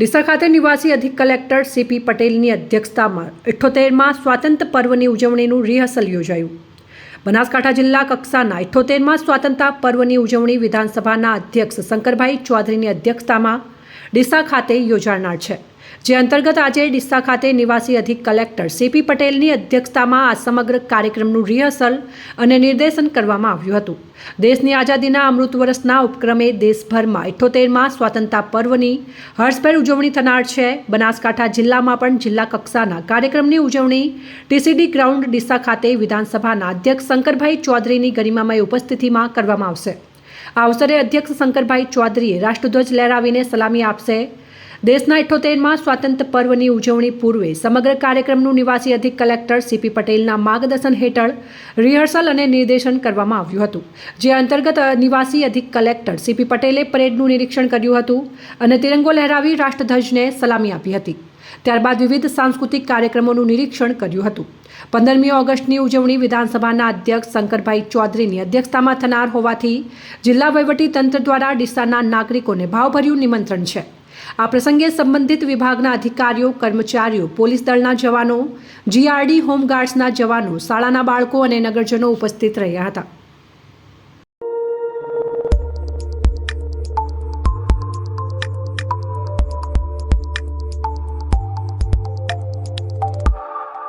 ડીસા ખાતે નિવાસી અધિક કલેક્ટર સીપી પટેલની અધ્યક્ષતામાં ઇઠ્ઠોતેરમાં સ્વાતંત્ર પર્વની ઉજવણીનું રિહર્સલ યોજાયું. બનાસકાંઠા જિલ્લા કક્ષાના ઇઠ્ઠોતેરમાં સ્વાતંત્રતા પર્વની ઉજવણી વિધાનસભાના અધ્યક્ષ શંકરભાઈ ચૌધરીની અધ્યક્ષતામાં ડીસા ખાતે યોજાનાર છે. જે અંતર્ગત આજે ડીસા ખાતે નિવાસી અધિક કલેક્ટર સીપી પટેલની અધ્યક્ષતામાં આ સમગ્ર કાર્યક્રમનું રિહર્સલ અને નિર્દેશન કરવામાં આવ્યું હતું. દેશની આઝાદીના અમૃત વર્ષના ઉપક્રમે દેશભરમાં ઇઠ્ઠોતેરમાં સ્વતંત્રતા પર્વની હર્ષભેર ઉજવણી થનાર છે. બનાસકાંઠા જિલ્લામાં પણ જિલ્લા કક્ષાના કાર્યક્રમની ઉજવણી ટીસીડી ગ્રાઉન્ડ ડીસા ખાતે વિધાનસભાના અધ્યક્ષ શંકરભાઈ ચૌધરીની ગરિમામય ઉપસ્થિતિમાં કરવામાં આવશે. આ અવસરે અધ્યક્ષ શંકરભાઈ ચૌધરીએ રાષ્ટ્રધ્વજ લહેરાવીને સલામી આપશે. દેશના ઇઠ્ઠોતેરમાં સ્વાતંત્ર્ય પર્વની ઉજવણી પૂર્વે સમગ્ર કાર્યક્રમનું નિવાસી અધિક કલેક્ટર સીપી પટેલના માર્ગદર્શન હેઠળ રિહર્સલ અને નિર્દેશન કરવામાં આવ્યું હતું, જે અંતર્ગત નિવાસી અધિક કલેક્ટર સીપી પટેલે પરેડનું નિરીક્ષણ કર્યું હતું અને તિરંગો લહેરાવી રાષ્ટ્રધ્વજને સલામી આપી હતી. ત્યારબાદ વિવિધ સાંસ્કૃતિક કાર્યક્રમોનું નિરીક્ષણ કર્યું હતું. પંદરમી ઓગસ્ટની ઉજવણી વિધાનસભાના અધ્યક્ષ શંકરભાઈ ચૌધરીની અધ્યક્ષતામાં થનાર હોવાથી જિલ્લા તંત્ર દ્વારા ડીસાના નાગરિકોને ભાવભર્યું નિમંત્રણ છે. આ પ્રસંગે સંબંધિત વિભાગના અધિકારીઓ, કર્મચારીઓ, પોલીસ દળના જવાનો, જીઆરડી હોમગાર્ડ્સના જવાનો, શાળાના બાળકો અને નગરજનો ઉપસ્થિત રહ્યા હતા.